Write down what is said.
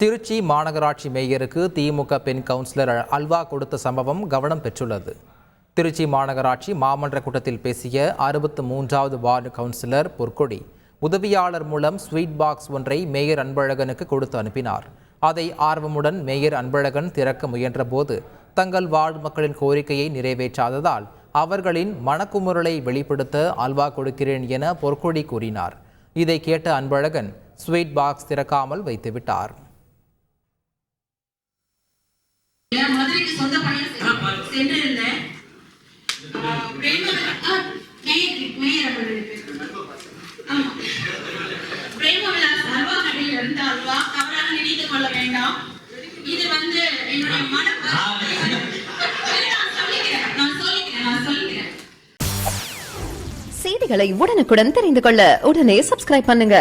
திருச்சி மாநகராட்சி மேயருக்கு திமுக பெண் கவுன்சிலர் அல்வா கொடுத்த சம்பவம் கவனம் பெற்றுள்ளது. திருச்சி மாநகராட்சி மாமன்ற கூட்டத்தில் பேசிய அறுபத்து மூன்றாவது வார்டு கவுன்சிலர் பொற்கொடி உதவியாளர் மூலம் ஸ்வீட் பாக்ஸ் ஒன்றை மேயர் அன்பழகனுக்கு கொடுத்து அனுப்பினார். அதை ஆர்வமுடன் மேயர் அன்பழகன் திறக்க முயன்றபோது தங்கள் வார்டு மக்களின் கோரிக்கையை நிறைவேற்றாததால் அவர்களின் மனக்குமுறலை வெளிப்படுத்த அல்வா கொடுக்கிறேன் என பொற்கொடி கூறினார். இதை கேட்ட அன்பழகன் ஸ்வீட் பாக்ஸ் திறக்காமல் வைத்துவிட்டார். மதுரைக்கு சொந்த பயணம் சென்றிருந்தேன். பிரேமவிலாஸ் அல்வா கடையில் இருந்த அல்வா தவறாக நினைத்துக் கொள்ள வேண்டாம். இது வந்து என்னுடைய மன செய்திகளை உடனுக்குடன் தெரிந்து கொள்ள உடனே சப்ஸ்கிரைப் பண்ணுங்க.